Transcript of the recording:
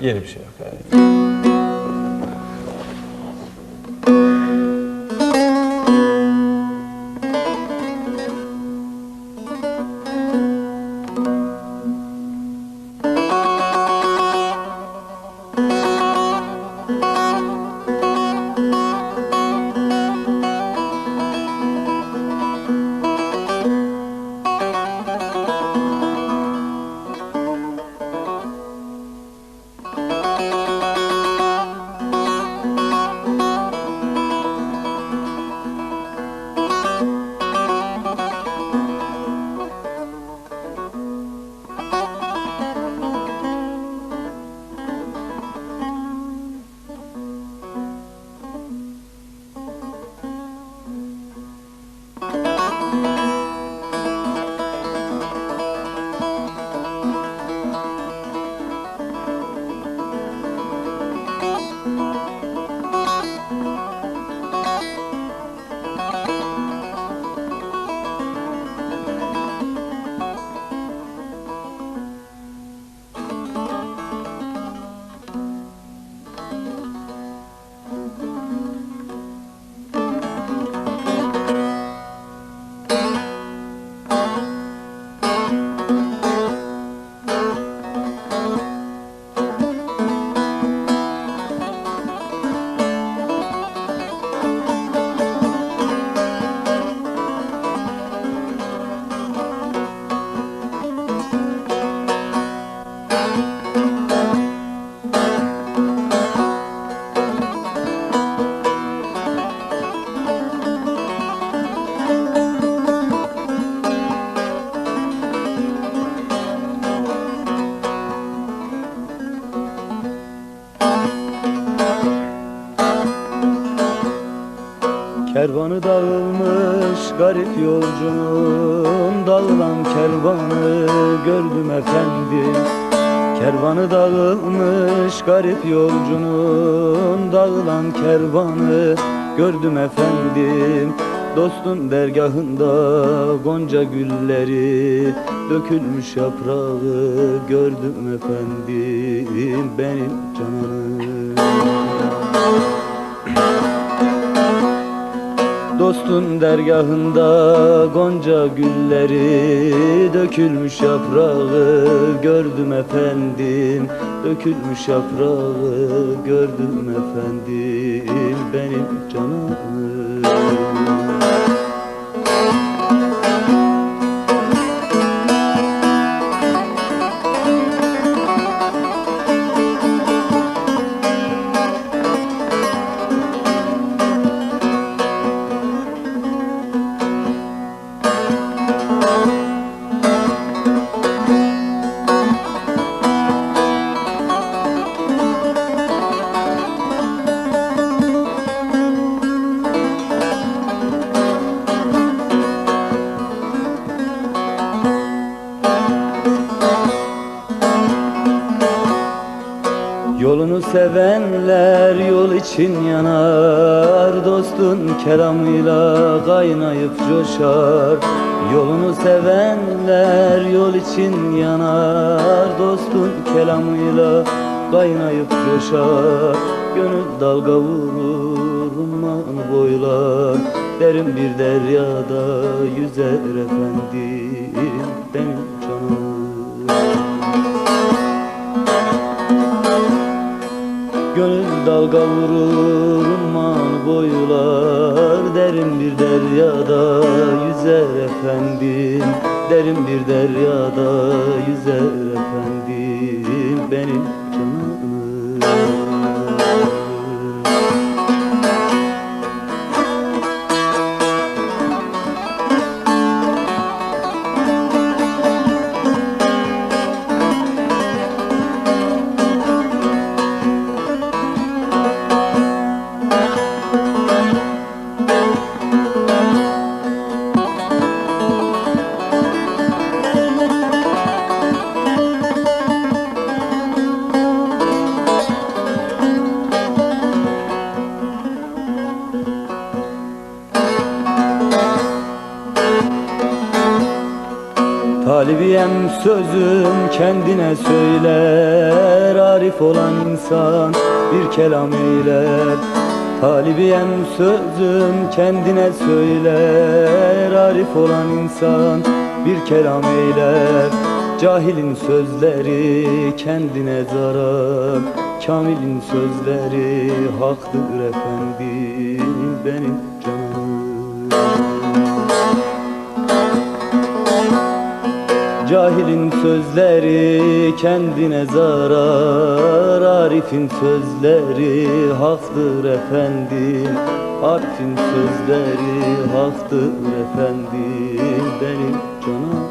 Yeni bir şey yok. Yani. Kervanı dağılmış garip yolcunun Dağılan kervanı gördüm efendim Kervanı dağılmış garip yolcunun Dağılan kervanı gördüm efendim. Dostun dergahında gonca gülleri Dökülmüş yaprağı gördüm efendim. Benim cananım Dostun dergahında gonca gülleri Dökülmüş yaprağı gördüm efendim. Dökülmüş yaprağı gördüm efendim. Benim canım Yolunu sevenler yol için yanar. Dostun kelamıyla kaynayıp coşar. Yolunu sevenler yol için yanar. Dostun kelamıyla kaynayıp coşar. Gönül dalga vurur umman boylar. Derin bir deryada yüzer efendim. Benim Umman boylar. Derin bir deryada yüzer efendim. Derin bir deryada yüzer efendim. Benim canım Talibiyem sözüm kendine söyle eyler Arif olan insan bir kelam eyler. Talibiyem sözüm kendine söyler. Arif olan insan bir kelam eyler. Cahilin sözleri kendine zarar. Kamilin sözleri haktır efendim benim canım Cahilin sözleri kendine zarar Arif'in sözleri haktır efendim. Arif'in sözleri haktır efendim Benim canım